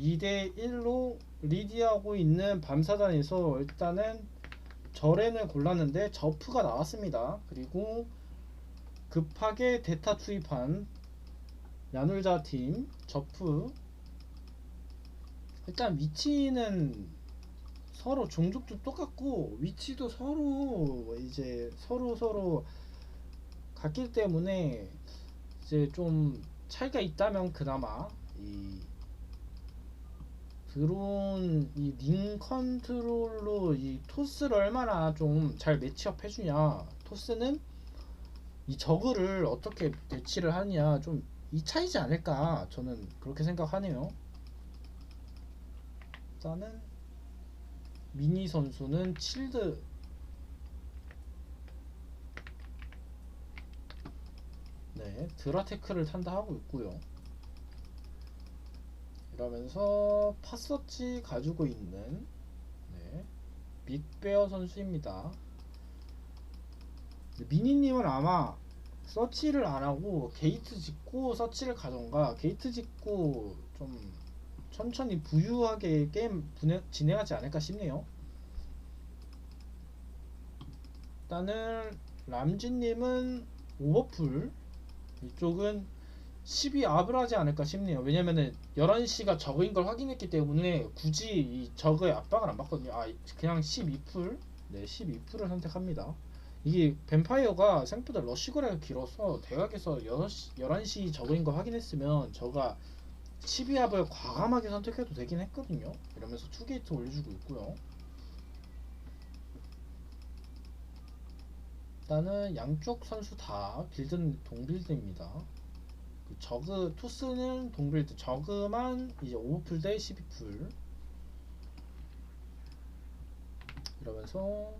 2대 1로 리디하고 있는 밤사단에서 일단은 저렌을 골랐는데 저프가 나왔습니다. 그리고 급하게 대타 투입한 야놀자 팀 저프 일단 위치는 서로 종족도 똑같고 위치도 서로 이제 서로 서로 같기 때문에 이제 좀 차이가 있다면 그나마 이 드론 이 링 컨트롤로 이 토스를 얼마나 좀 잘 매치업 해주냐. 토스는 이 저그를 어떻게 배치를 하느냐 좀 이 차이지 않을까 저는 그렇게 생각하네요. 일단은 미니 선수는 칠드. 네 드라테크를 탄다 하고 있고요 이러면서 파서치 가지고 있는 네, 빅베어 선수입니다 미니님은 아마 서치를 안 하고 게이트 짓고 서치를 가던가 게이트 짓고 좀 천천히 부유하게 게임 분해, 진행하지 않을까 싶네요. 일단은 람지님은 오버풀 이쪽은 12압을 하지 않을까 싶네요. 왜냐면은 11시가 저거인 걸 확인했기 때문에 굳이 이 저거에 압박을 안 받거든요. 아 그냥 12풀 네 12풀을 선택합니다. 이게 뱀파이어가 생각보다 러쉬 거래가 길어서 대각에서 6시, 11시 저거인 거 확인했으면 저가 12합을 과감하게 선택해도 되긴 했거든요. 이러면서 투게이트 올려주고 있고요. 일단은 양쪽 선수 다 빌드는 동빌드입니다. 그 저그 투스는 동빌드, 저그만 이제 오버풀 대 12풀. 이러면서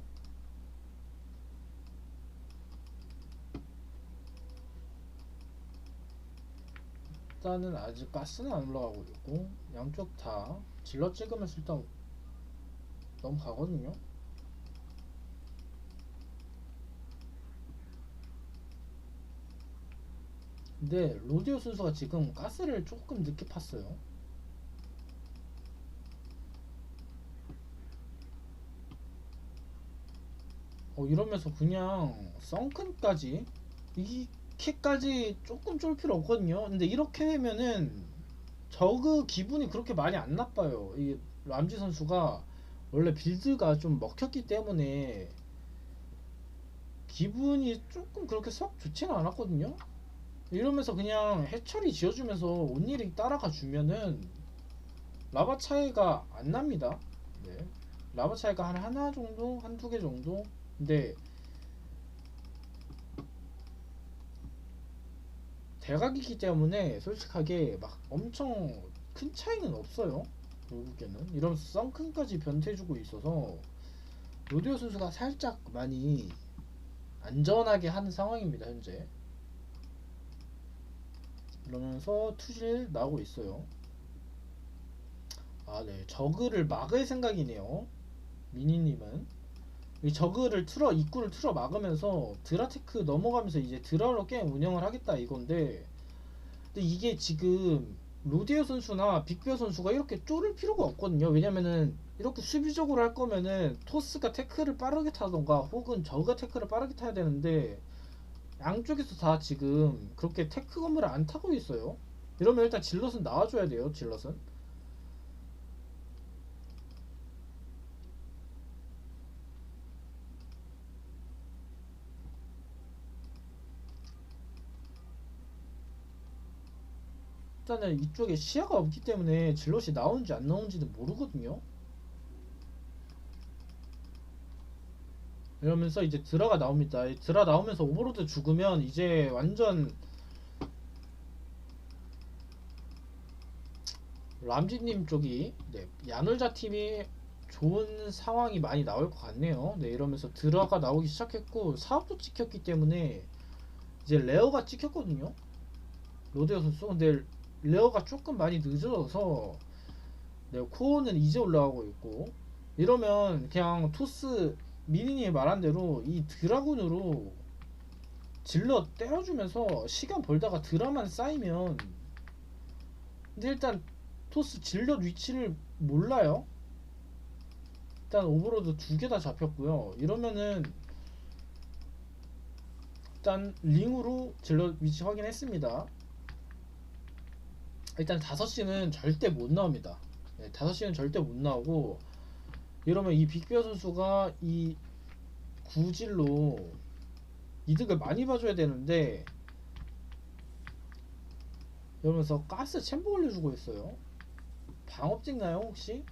일단은 아직 가스는 안 올라가고 있고 양쪽 다 질러 찍으면서 일단 넘어가거든요. 근데 로디오 선수가 지금 가스를 조금 늦게 팠어요. 어 이러면서 그냥 썬큰까지 이렇게까지 조금 쫄 필요 없거든요. 근데 이렇게 되면은 저그 기분이 그렇게 많이 안 나빠요. 이 람지 선수가 원래 빌드가 좀 먹혔기 때문에 기분이 조금 그렇게 썩 좋지는 않았거든요. 이러면서 그냥 해처리 지어주면서 온일이 따라가 주면은 라바 차이가 안 납니다. 네. 라바 차이가 한 하나 정도, 한 두 개 정도. 근데 대각이기 때문에 솔직하게 막 엄청 큰 차이는 없어요. 결국에는 이러면서 썬큰까지 변태주고 있어서 로디오 선수가 살짝 많이 안전하게 하는 상황입니다 현재. 이러면서 투질 나오고 있어요. 아, 네. 저그를 막을 생각이네요. 미니님은. 이 저그를 틀어, 입구를 틀어 막으면서 드라테크 넘어가면서 이제 드라로 게임 운영을 하겠다 이건데. 근데 이게 지금 로디오 선수나 빅베어 선수가 이렇게 쫄을 필요가 없거든요. 왜냐면은 이렇게 수비적으로 할 거면은 토스가 태클을 빠르게 타던가 혹은 저가 태클을 빠르게 타야 되는데 양쪽에서 다 지금 그렇게 테크 건물을 안 타고 있어요. 이러면 일단 질럿은 나와줘야 돼요. 질럿은. 일단은 이쪽에 시야가 없기 때문에 질럿이 나오는지 안 나오는지도 모르거든요. 이러면서 이제 드라가 나옵니다. 이 드라 나오면서 오버로드 죽으면 이제 완전 람지님 쪽이 네, 야놀자 팀이 좋은 상황이 많이 나올 것 같네요. 네, 이러면서 드라가 나오기 시작했고 사업도 찍혔기 때문에 이제 레어가 찍혔거든요. 로데오 선수 근데 레어가 조금 많이 늦어서 네, 코어는 이제 올라가고 있고 이러면 그냥 토스 미니님이 말한 대로 이 드라군으로 질러 때려주면서 시간 벌다가 드라만 쌓이면 근데 일단 토스 질럿 위치를 몰라요. 일단 오버로드 두 개 다 잡혔고요. 이러면은 일단 링으로 질럿 위치 확인했습니다. 일단 5시는 절대 못 나옵니다. 네, 5시는 절대 못 나오고 이러면 이 빅베어 선수가 이 구질로 이득을 많이 봐줘야 되는데 이러면서 가스 챔버 올려주고 있어요. 방업 찍나요 혹시?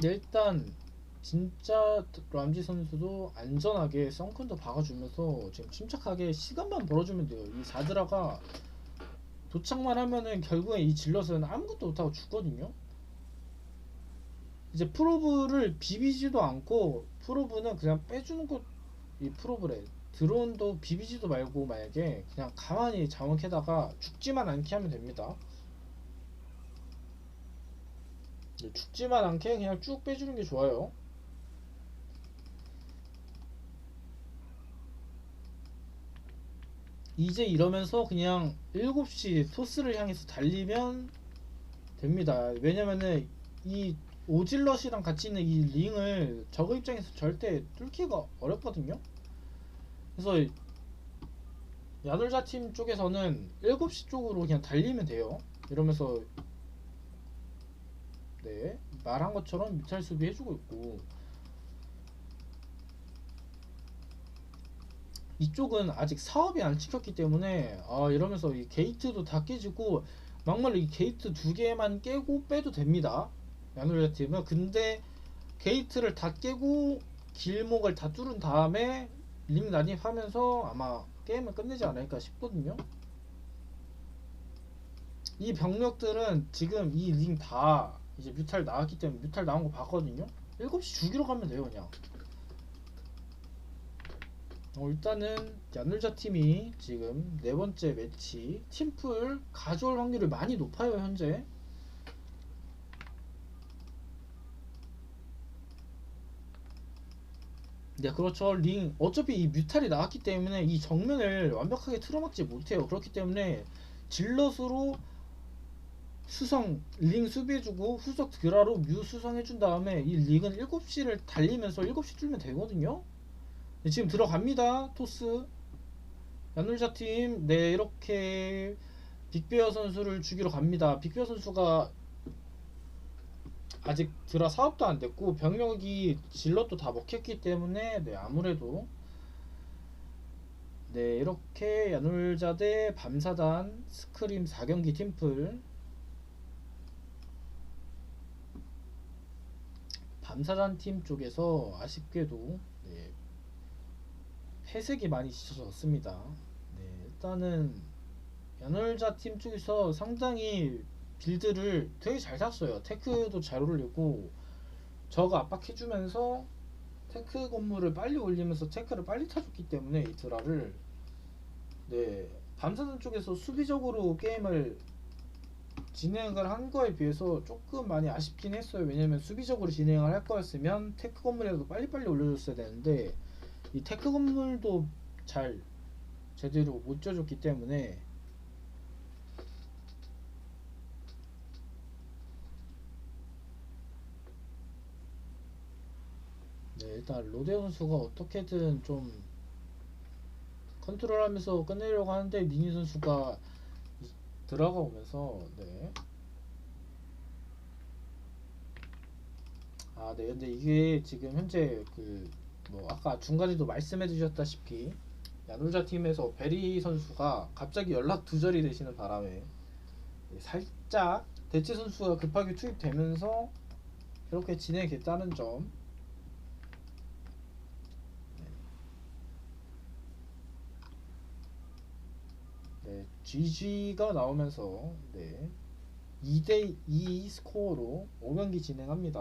네, 일단 진짜 람지 선수도 안전하게 썬큰도 박아주면서 지금 침착하게 시간만 벌어주면 돼요. 이 사드라가 도착만 하면은 결국에 이 질럿은 아무것도 못하고 죽거든요. 이제 프로브를 비비지도 않고 프로브는 그냥 빼주는 것 이 프로브래 드론도 비비지도 말고 만약에 그냥 가만히 자원캐다가 죽지만 않게 하면 됩니다. 죽지만 않게 그냥 쭉 빼주는 게 좋아요. 이제 이러면서 그냥 7시 토스를 향해서 달리면 됩니다. 왜냐면은 이 오질럿이랑 같이 있는 이 링을 저거 입장에서 절대 뚫기가 어렵거든요. 그래서 야놀자 팀 쪽에서는 7시 쪽으로 그냥 달리면 돼요. 이러면서 네 말한 것처럼 뮤탈 수비 해주고 있고 이쪽은 아직 사업이 안 찍혔기 때문에 아 이러면서 이 게이트도 다 깨지고 막말로 이 게이트 두 개만 깨고 빼도 됩니다. 야놀자 팀은 근데 게이트를 다 깨고 길목을 다 뚫은 다음에 링 난입하면서 아마 게임을 끝내지 않을까 싶거든요. 이 병력들은 지금 이 링 다 이제 뮤탈 나왔기 때문에 뮤탈 나온 거 봤거든요. 7시 죽이러 가면 돼요 그냥. 어, 일단은 야놀자 팀이 지금 네 번째 매치 팀풀 가져올 확률이 많이 높아요 현재. 네 그렇죠. 링 어차피 이 뮤탈이 나왔기 때문에 이 정면을 완벽하게 틀어막지 못해요. 그렇기 때문에 질럿으로 수성 링 수비해주고 후속 드라로 뮤 수성해준 다음에 이 링은 7시를 달리면서 7시 뚫면 되거든요. 네, 지금 들어갑니다. 토스. 야놀자 팀 네 이렇게 빅베어 선수를 죽이러 갑니다. 빅베어 선수가 아직 드라 사업도 안 됐고 병력이 질럿도 다 먹혔기 때문에 네 아무래도. 네 이렇게 야놀자 대 밤사단 스크림 4경기 팀플. 밤사단 팀 쪽에서 아쉽게도 네, 패색이 많이 짙어졌습니다. 네, 일단은 야놀자 팀 쪽에서 상당히 빌드를 되게 잘 샀어요. 테크도 잘 올리고 저가 압박해주면서 테크 건물을 빨리 올리면서 테크를 빨리 타줬기 때문에 이 드라를 네 밤사단 쪽에서 수비적으로 게임을 진행을 한 거에 비해서 조금 많이 아쉽긴 했어요. 왜냐면 수비적으로 진행을 할 거였으면 테크 건물이라도 빨리빨리 올려줬어야 되는데 이 테크 건물도 잘 제대로 못 져줬기 때문에 네, 일단 로데 선수가 어떻게든 좀 컨트롤하면서 끝내려고 하는데 니니 선수가 들어가 오면서 네. 아, 네. 근데 이게 지금 현재 그 뭐 아까 중간에도 말씀해 주셨다시피 야놀자 팀에서 베리 선수가 갑자기 연락 두절이 되시는 바람에 살짝 대체 선수가 급하게 투입되면서 이렇게 진행했다는 점 네, GG가 나오면서 네, 2대2 스코어로 5경기 진행합니다.